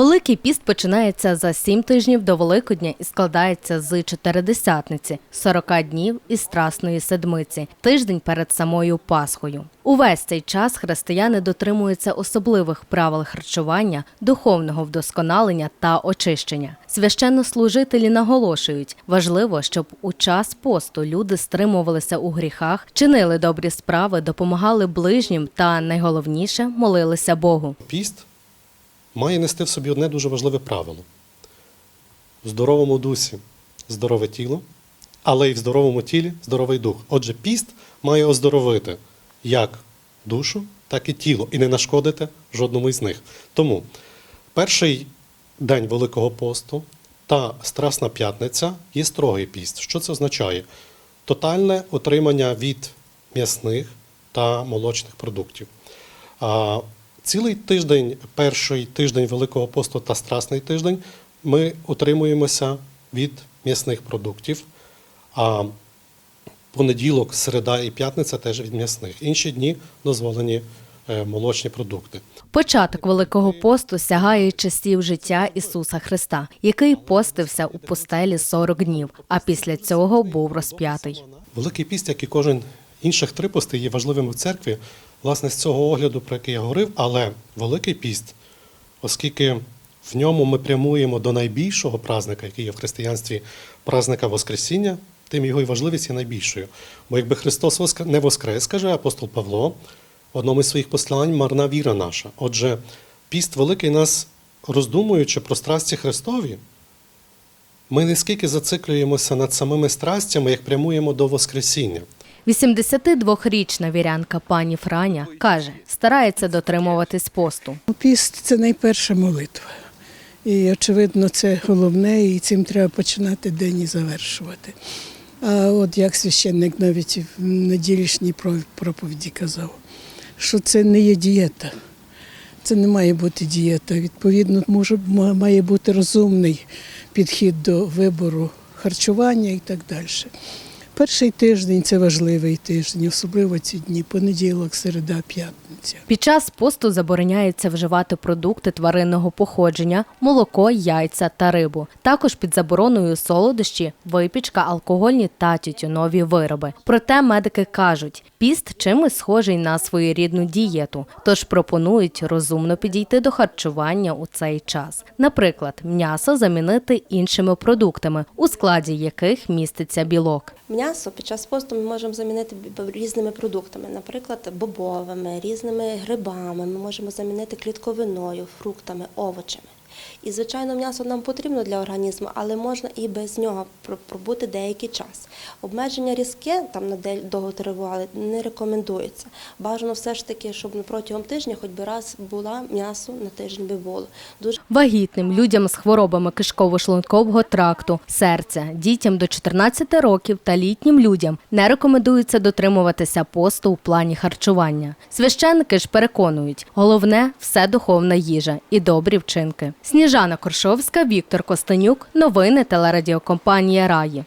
Великий піст починається за сім тижнів до Великодня і складається з чотиридесятниці, 40 днів із Страсної седмиці, тиждень перед самою Пасхою. Увесь цей час християни дотримуються особливих правил харчування, духовного вдосконалення та очищення. Священнослужителі наголошують, важливо, щоб у час посту люди стримувалися у гріхах, чинили добрі справи, допомагали ближнім та найголовніше молилися Богу. Піст має нести в собі одне дуже важливе правило: в здоровому дусі здорове тіло, але й в здоровому тілі здоровий дух. Отже, піст має оздоровити як душу, так і тіло, і не нашкодити жодному із них. Тому перший день Великого посту та Страсна п'ятниця є строгий піст. Що це означає? Тотальне утримання від м'ясних та молочних продуктів. Цілий тиждень, перший тиждень Великого посту та Страсний тиждень, ми утримуємося від м'ясних продуктів. А понеділок, середа і п'ятниця теж від м'ясних. Інші дні дозволені е, молочні продукти. Початок Великого посту сягає часів життя Ісуса Христа, який постився у пустелі 40 днів, а після цього був розп'ятий. Великий піст, як і кожен інших три пости, є важливим в церкві, власне, з цього огляду, про який я говорив, але Великий піст, оскільки в ньому ми прямуємо до найбільшого празника, який є в християнстві, празника Воскресіння, тим його і важливість є найбільшою. Бо якби Христос не воскрес, каже апостол Павло, в одному із своїх послань марна віра наша. Отже, піст великий нас, роздумуючи про страсті Христові, ми не скільки зациклюємося над самими страстями, як прямуємо до Воскресіння. 82-річна вірянка пані Франя каже, старається дотримуватись посту. Піст це найперша молитва. І, очевидно, це головне, і цим треба починати день і завершувати. А от як священник навіть в неділішній проповіді казав, що це не є дієта. Це не має бути дієта. Відповідно, може, має бути розумний підхід до вибору харчування і так далі. Перший тиждень це важливий тиждень, особливо ці дні, понеділок, середа, п'ятниця. Під час посту забороняється вживати продукти тваринного походження, молоко, яйця та рибу. Також під забороною солодощі, випічка, алкогольні та тютюнові вироби. Проте медики кажуть, піст чимось схожий на своєрідну дієту, тож пропонують розумно підійти до харчування у цей час. Наприклад, м'ясо замінити іншими продуктами, у складі яких міститься білок. М'ясо під час посту ми можемо замінити різними продуктами, наприклад, бобовими, різними грибами. Ми можемо замінити клітковиною, фруктами, овочами. І, звичайно, м'ясо нам потрібно для організму, але можна і без нього пробути деякий час. Обмеження різке там на дель- довго тривали не рекомендується. Бажано все ж таки, щоб протягом тижня хоч би раз була м'ясо на тиждень би було. Дуже Вагітним людям з хворобами кишково-шлункового тракту, серця, дітям до 14 років та літнім людям не рекомендується дотримуватися посту у плані харчування. Священники ж переконують, головне все духовна їжа і добрі вчинки. Сніжана Коршовська, Віктор Костенюк. Новини телерадіокомпанія Раї.